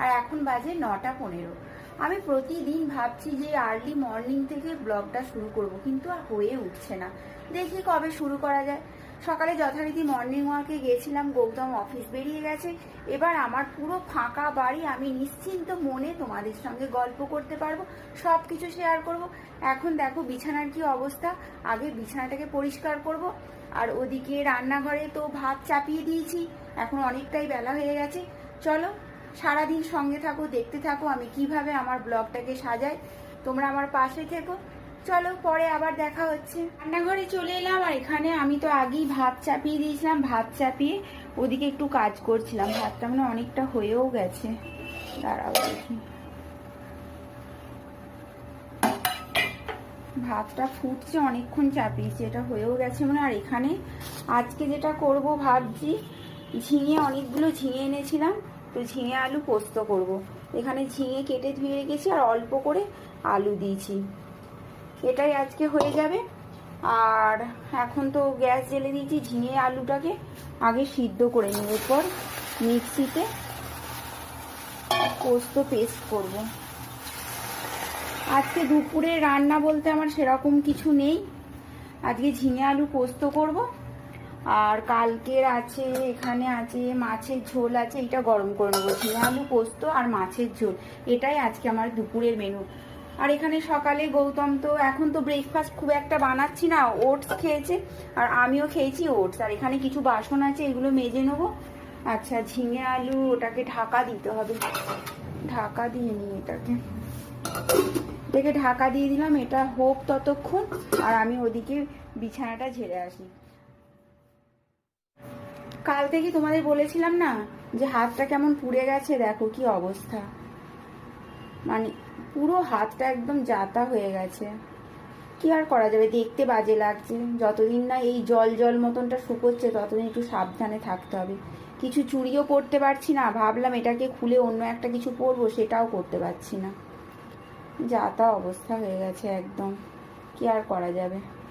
আর এখন বাজে নটা পনেরো। আমি প্রতিদিন ভাবছি যে আর্লি মর্নিং থেকে ব্লগটা শুরু করব, কিন্তু আর হয়ে উঠছে না। দেখি কবে শুরু করা যায়। সকালে যথারীতি মর্নিং ওয়াকে গেছিলাম, গৌতম অফিস বেরিয়ে গেছে। এবার আমার পুরো ফাঁকা বাড়ি আমি নিশ্চিন্ত মনে তোমাদের সঙ্গে গল্প করতে পারব সব কিছু শেয়ার করব। এখন দেখো বিছানার কি অবস্থা। আগে বিছানাটাকে পরিষ্কার করব, আর ওদিকে রান্নাঘরে তো ভাত চাপিয়ে দিয়েছি, এখন অনেকটাই বেলা হয়ে গেছে। চলো সারাদিন সঙ্গে থাকো, দেখতে থাকো, আমি কীভাবে আমার ব্লগটাকে সাজাই, তোমরা আমার পাশে থেকো। চলো, পরে আবার দেখা হচ্ছে। রান্নাঘরে চলে এলাম, আর এখানে আমি তো আগেই ভাত চাপিয়ে দিয়েছিলাম, ভাত চাপিয়ে ওদিকে একটু কাজ করছিলাম। ভাতটা মানে অনেকটা হয়েও গেছে। দাঁড়াও দেখি। ভাতটা ফুটছে, অনেকক্ষণ চাপিয়েছি, এটা হয়েও গেছে মানে আর এখানে আজকে যেটা করব ভাবছি, ঝিঙে, অনেকগুলো ঝিঙে এনেছিলাম। তো ঝিঙে আলু পোস্ত করব। এখানে ঝিঙে কেটে ধুয়ে রেখেছি আর অল্প করে আলু দিয়েছি। এটাই আজকে হয়ে যাবে। আর এখন তো গ্যাস জ্বেলে দিয়েছি ঝিঙে আলুটাকে। আগে সিদ্ধ করে নিই এরপর মিক্সিতে পোস্ত পেস্ট করব। আজকে দুপুরে রান্না বলতে আমার সেরকম কিছু নেই। আজকে ঝিঙে আলু পোস্ত করব। আর কালকের আছে, এখানে আছে, মাছের ঝোল আছে, এটা গরম করে নেব। ঝিঙে আলু পোস্ত আর মাছের ঝোল, এটাই আজকে আমার দুপুরের মেনু আর এখানে সকালে গৌতম তো এখন তো ব্রেকফাস্ট খুব একটা বানাচ্ছি না ওটস খেয়েছে, আর আমিও খেয়েছি ওটস আর এখানে কিছু বাসন আছে, এগুলো মেজে নেব। আচ্ছা ঝিঙে আলু ওটাকে ঢাকা দিতে হবে। ঢাকা দিয়ে নিই এটাকে। এটাকে ঢাকা দিয়ে দিলাম, এটা হোক ততক্ষণ। আর আমি ওদিকে বিছানাটা ঝেড়ে আসি। কাল থেকে তোমাদের বলেছিলাম না যে হাতটা কেমন পুড়ে গেছে? দেখো কি অবস্থা। মানে পুরো হাতটা একদম জাতা হয়ে গেছে। কি আর করা যাবে? দেখতে বাজে লাগছে। যতদিন না এই জল জল মতনটা শুকোচ্ছে, ততদিন একটু সাবধানে থাকতে হবে। কিছু চুরিও করতে পারছি না। ভাবলাম এটাকে খুলে অন্য একটা কিছু পরবো, সেটাও করতে পারছি না। যা তা অবস্থা হয়ে গেছে একদম। কি আর করা যাবে?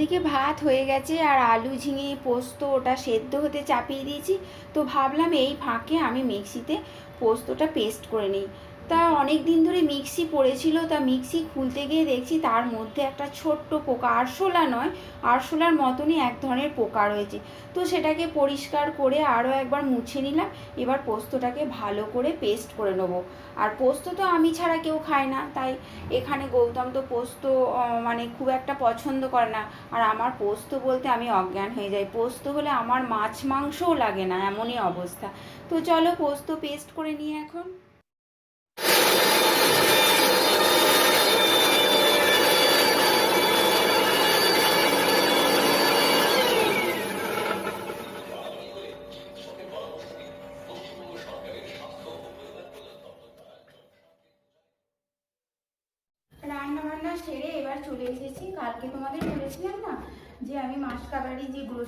ওদিকে ভাত হয়ে গেছে আর আলু, ঝিঙে, পোস্ত ওটা সেদ্ধ হতে চাপিয়ে দিয়েছি। তো ভাবলাম এই ফাঁকে আমি মিক্সিতে পোস্তটা পেস্ট করে নিই। তা অনেক দিন ধরে মিক্সি পড়েছিল, তা মিক্সি খুলতে গিয়ে দেখছি তার মধ্যে একটা ছোট্ট পোকা, আরশোলা নয়, আরশোলার মতনই এক ধরনের পোকা রয়েছে। তো সেটাকে পরিষ্কার করে আরও একবার মুছে নিলাম, এবার পোস্তটাকে ভালো করে পেস্ট করে নেব। আর পোস্ত তো আমি ছাড়া কেউ খায় না, তাই এখানে গৌতম তো পোস্ত মানে খুব একটা পছন্দ করে না। আর আমার পোস্ত বলতে আমি অজ্ঞান হয়ে যাই। পোস্ত হলে আমার মাছ মাংসও লাগে না, এমনই অবস্থা। তো চলো পোস্ত পেস্ট করে নিয়ে এখন।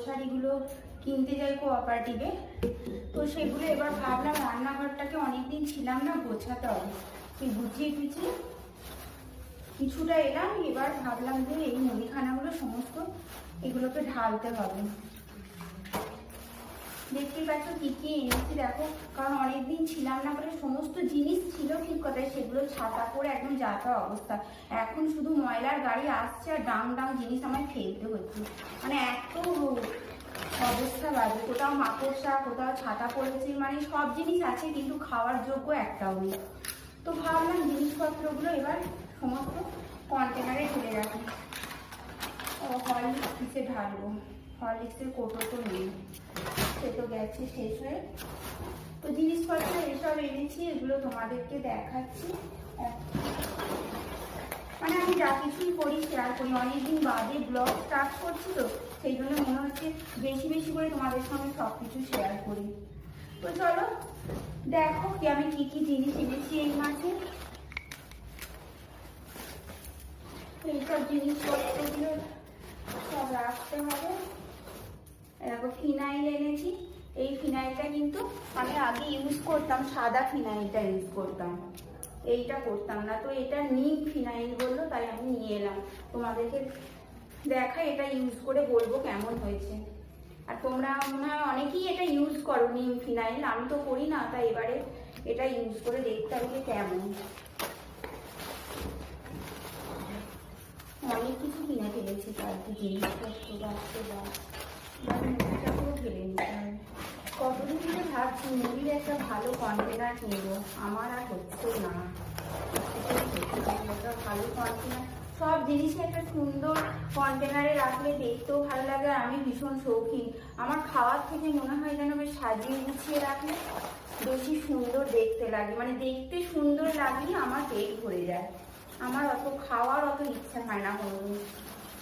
গ্রোসারিগুলো কিনতে যাই কোঅপারেটিভে তো সেগুলো এবার ভাবলাম রান্নাঘরটাকে অনেকদিন ছিলাম না গোছাতে হবে। তুই গুছিয়ে টুছিয়ে কিছুটা এলাম, এবার ভাবলাম যে এই মুদিখানাগুলো সমস্ত এগুলোকে ঢালতে হবে। দেখতেই পাচ্ছ কি কি এনেছি, দেখো। কারণ অনেকদিন ছিলাম না বলে সমস্ত জিনিস ছিল ঠিক কথা সেগুলো ছাতা করে একদম যাতা অবস্থা। এখন শুধু ময়লার গাড়ি আসছে আর ডাং ডাং জিনিস আমায় ফেলতে হচ্ছে। মানে এত অবস্থা বাজে, কোথাও মাকড়সা কোথাও ছাতা পড়েছে মানে সব জিনিস আছে, কিন্তু খাওয়ার যোগ্য একটাও নেই। তো ভাবলাম জিনিসপত্রগুলো এবার সমস্ত কন্টেনারে ঢেলে রাখি। ও হরলিক্সে ঢালবো। হরলিক্সের কোটো নেই। সে তো গেছে শেষ হয়ে। তো জিনিসপত্র এসব এনেছি, এগুলো তোমাদেরকে দেখাচ্ছি। মানে আমি যা কিছুই করি শেয়ার করি। অনেকদিন বাদে ব্লগ স্টার্ট করছি তো, সেই জন্য মনে হচ্ছে বেশি বেশি করে তোমাদের সঙ্গে সব কিছু শেয়ার করি। তো চলো, দেখো কি আমি কি কি জিনিস এনেছি এই মাসে। এইসব জিনিসপত্রগুলো সব রাখতে হবে। দেখো ফিনাইল এনেছি। এই ফিনাইলটা কিন্তু আমি আগে ইউজ করতাম, সাদা ফিনাইলটা ইউজ করতাম। এইটা করতাম না। তো এটা নিম ফিনাইল বলল, তাই আমি নিয়ে এলাম। তোমাদেরকে দেখা এটা ইউজ করে বলব কেমন হয়েছে। আর তোমরা মনে অনেকেই এটা ইউজ করো, নিম ফিনাইল। আমি তো করি না, তাই এবারে এটা ইউজ করে দেখতে হবে কেমন। অনেক কিছু কিনে ফেলেছি কালকে জিনিসপত্র বাচ্চা কন্টেনার কিনবো আমার আর হচ্ছে একটা সব জিনিসে একটা সুন্দর কন্টেনারে রাখলে দেখতেও ভালো লাগে আর আমি ভীষণ শৌখিন আমার খাওয়ার থেকে মনে হয় যেন বেশ সাজিয়ে গুছিয়ে রাখলে বেশি সুন্দর দেখতে লাগে মানে দেখতে সুন্দর লাগলে আমার পেট ভরে যায় আমার অত খাওয়ার অত ইচ্ছা হয় না কোনোদিন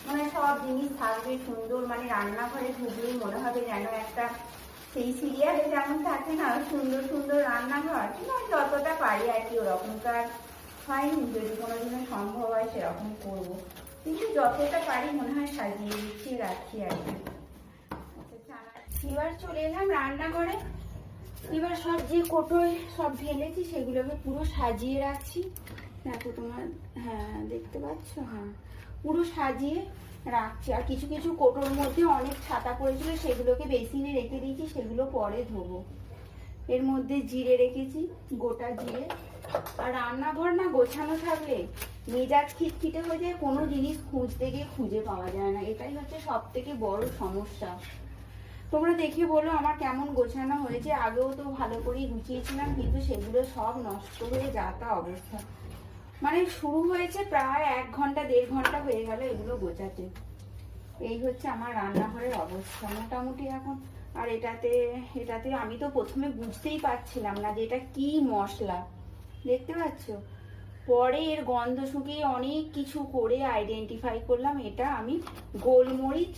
মানে সব জিনিস থাকবে সুন্দর মানে রান্নাঘরে ঢুকলেই মনে হবে যেন একটা সেই সিরিয়ালে যেমন থাকে না সুন্দর সুন্দর রান্নাঘর যতটা পারি আর কি ওরকমকার হয়নি যদি কোনোদিনও সম্ভব হয় সেরকম করব। কিন্তু যতটা পারি মনে হয় সাজিয়ে দিচ্ছি রাখি আর কি। আচ্ছা, এবার চলে এলাম রান্নাঘরে। এবার সব যে কোটোয় সব ঢেলেছি সেগুলোকে পুরো সাজিয়ে রাখছি। দেখো তোমার হ্যাঁ দেখতে পাচ্ছ? হ্যাঁ। পুরো সাজিয়ে রাখছি। আর কিছু কিছু কোটোর মধ্যে অনেক ছাতা পড়েছিল, সেগুলোকে বেসিনে রেখে দিয়েছি, সেগুলো পরে ধোবো। এর মধ্যে জিরে রেখেছি, গোটা জিরে। আর রান্নাঘর না গোছানো থাকলে মেজাজ খিটখিটে হয়ে যায়, কোনো জিনিস খুঁজতে গিয়ে খুঁজে পাওয়া যায় না। এটাই হচ্ছে সব থেকে বড় সমস্যা। তোমরা দেখে বলো আমার কেমন গোছানো হয়েছে। আগেও তো ভালো করেই গুছিয়েছিলাম, কিন্তু সেগুলো সব নষ্ট হয়ে যাতা অবস্থা। মানে শুরু হয়েছে প্রায় এক ঘণ্টা, দেড় ঘণ্টা হয়ে গেল এগুলো গোছাতে। এই হচ্ছে আমার রান্নাঘরের অবস্থা মোটামুটি এখন। আর এটাতে এটাতে আমি তো প্রথমে বুঝতেই পারছিলাম না যে এটা কি মশলা। দেখতে পাচ্ছ? পরে এর গন্ধ শুকিয়ে অনেক কিছু করে আইডেন্টিফাই করলাম। এটা আমি গোলমরিচ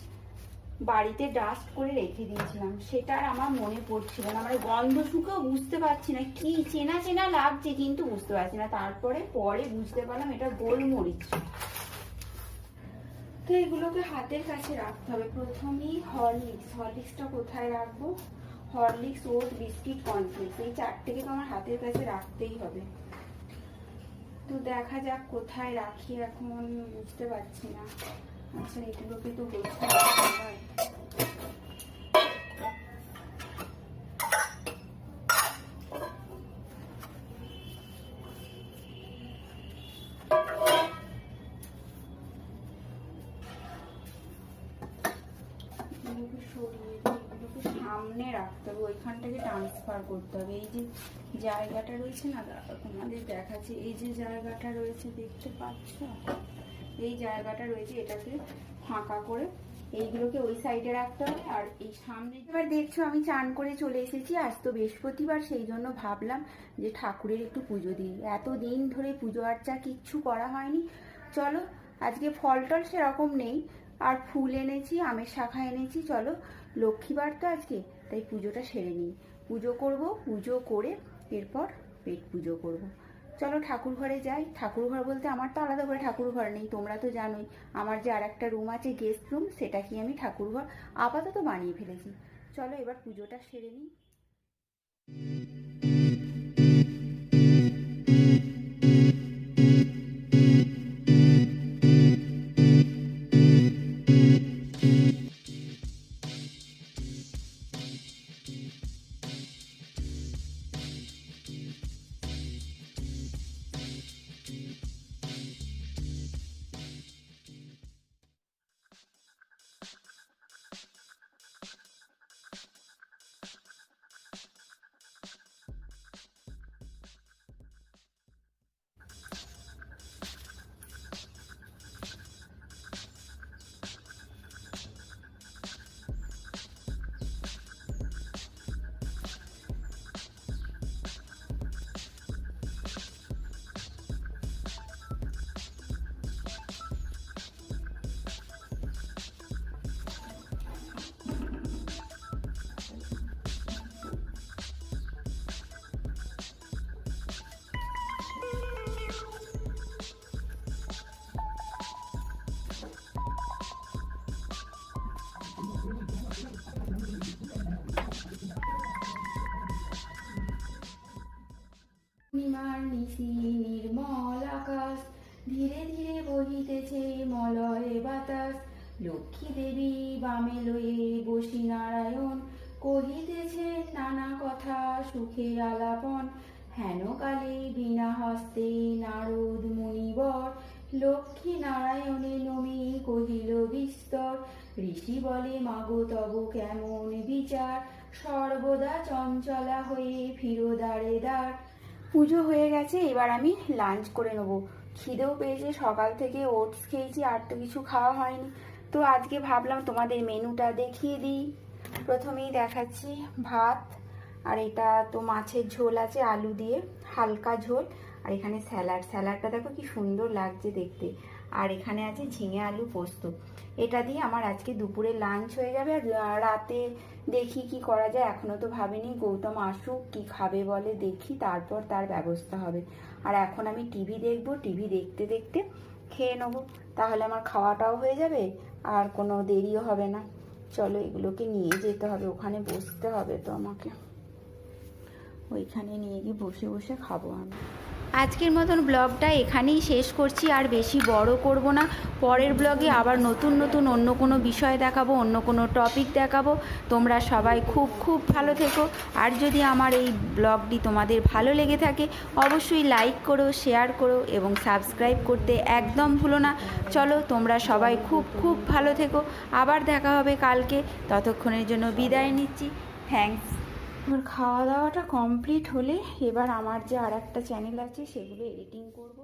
বাড়িতে ডাস্ট করে রেখে দিয়েছিলাম। সেটা আর আমার মনে পড়ছিল না। মানে গন্ধ শুকেও বুঝতে পারছি না। কি চেনা চেনা লাগছে কিন্তু বুঝতে পারছি না। তারপরে পরে বুঝতে পারলাম এটা গোলমরিচ। তো এগুলোকে হাতের কাছে রাখতে হবে। প্রথমেই হরলিক্স। হরলিক্সটা কোথায় রাখব? Horlicks, oat, biscuit, cornflakes. এই চারটেকে তো আমার হাতের কাছে রাখতেই হবে। তো দেখা যাক কোথায় রাখি এখন। বুঝতে পারছি না। আচ্ছা এগুলোকে তো এগুলোকে সামনে রাখতে হবে, ওইখানটাকে ট্রান্সফার করতে হবে। এই যে জায়গাটা রয়েছে না, তোমাদের দেখাচ্ছি, এই যে জায়গাটা রয়েছে, দেখতে পাচ্ছ? এই জায়গাটা রয়েছে এটাকে ফাঁকা করে। এইগুলোকে ওই সাইডে রাখতে হবে আর এই সামনে এবার দেখছ আমি চান করে চলে এসেছি। আজ তো বৃহস্পতিবার, সেই জন্য ভাবলাম যে ঠাকুরের একটু পুজো দিই। এত দিন ধরে পুজো আর্চা কিচ্ছু করা হয়নি। চলো, আজকে ফল টল সেরকম নেই। আর ফুল এনেছি, আমের শাখা এনেছি, চলো। লক্ষ্মীবার তো আজকে, তাই পুজোটা সেরে নিই। পুজো করব, পুজো করে এরপর পেট পুজো করব। চলো ঠাকুর ঘরে যাই। ঠাকুর ঘর বলতে আমার তো আলাদা করে ঠাকুর ঘর নেই, তোমরা তো জানোই। আমার যে আর একটা রুম আছে গেস্ট রুম সেটা কি আমি ঠাকুর ঘর আপাতত বানিয়ে ফেলেছি। চলো এবার পুজোটা সেরে নিই। পূর্ণিমার নিশি নির্মল আকাশ, ধীরে ধীরে বহিতেছে মলয় বাতাস। লক্ষ্মী দেবী বামে লয়ে বসি নারায়ণ, কহিতেছে নানা কথা সুখের আলাপন। হেন কালে বিনা হস্তে নারদ মুনিবর, লক্ষ্মী নারায়ণে নমি কহিল বিস্তর। ঋষি বলে, মাগো, তব কেমন বিচার? সর্বদা চঞ্চলা হয়ে ফিরো দাঁড়ে দাঁড় পুজো হয়ে গেছে, এবার আমি লাঞ্চ করে নেব। খিদেও পেয়েছে, সকাল থেকে ওটস খেয়েছি, আর তো কিছু খাওয়া হয়নি। তো আজকে ভাবলাম তোমাদের মেনুটা দেখিয়ে দিই। প্রথমেই দেখাচ্ছি ভাত, আর এটা তো মাছের ঝোল আছে, আলু দিয়ে হালকা ঝোল, আর এখানে স্যালাড। স্যালাডটা দেখো কি সুন্দর লাগছে দেখতে। আর এখানে আছে ঝিঙে আলু পোস্ত। এটা দিয়ে আমার আজকে দুপুরে লাঞ্চ হয়ে যাবে আর রাতে দেখি কি করা যায়। এখনও তো ভাবিনি, গৌতম আসুক, কি খাবে বলে দেখি, তারপর তার ব্যবস্থা হবে। আর এখন আমি টিভি দেখব টিভি দেখতে দেখতে খেয়ে নেব। তাহলে আমার খাওয়াটাও হয়ে যাবে আর কোনো দেরিও হবে না। চলো এগুলোকে নিয়ে যেতে হবে, ওখানে বসতে হবে তো আমাকে। ওইখানে নিয়ে গিয়ে বসে বসে খাব আমি। আজকের মতন ব্লগটা এখানেই শেষ করছি, আর বেশি বড় করব না। পরের ব্লগে আবার নতুন নতুন অন্য কোনো বিষয় দেখাবো, অন্য কোনো টপিক দেখাবো। তোমরা সবাই খুব খুব ভালো থেকো। আর যদি আমার এই ব্লগটি তোমাদের ভালো লেগে থাকে, অবশ্যই লাইক করো শেয়ার করো এবং সাবস্ক্রাইব করতে একদম ভুলো না। চলো, তোমরা সবাই খুব খুব ভালো থেকো। আবার দেখা হবে কালকে। ততক্ষণের জন্য বিদায় নিচ্ছি। থ্যাঙ্কস আমার খাওয়া দাওয়াটা কমপ্লিট হলে এবার আমার যে আর একটা চ্যানেল আছে, সেগুলো এডিটিং করব।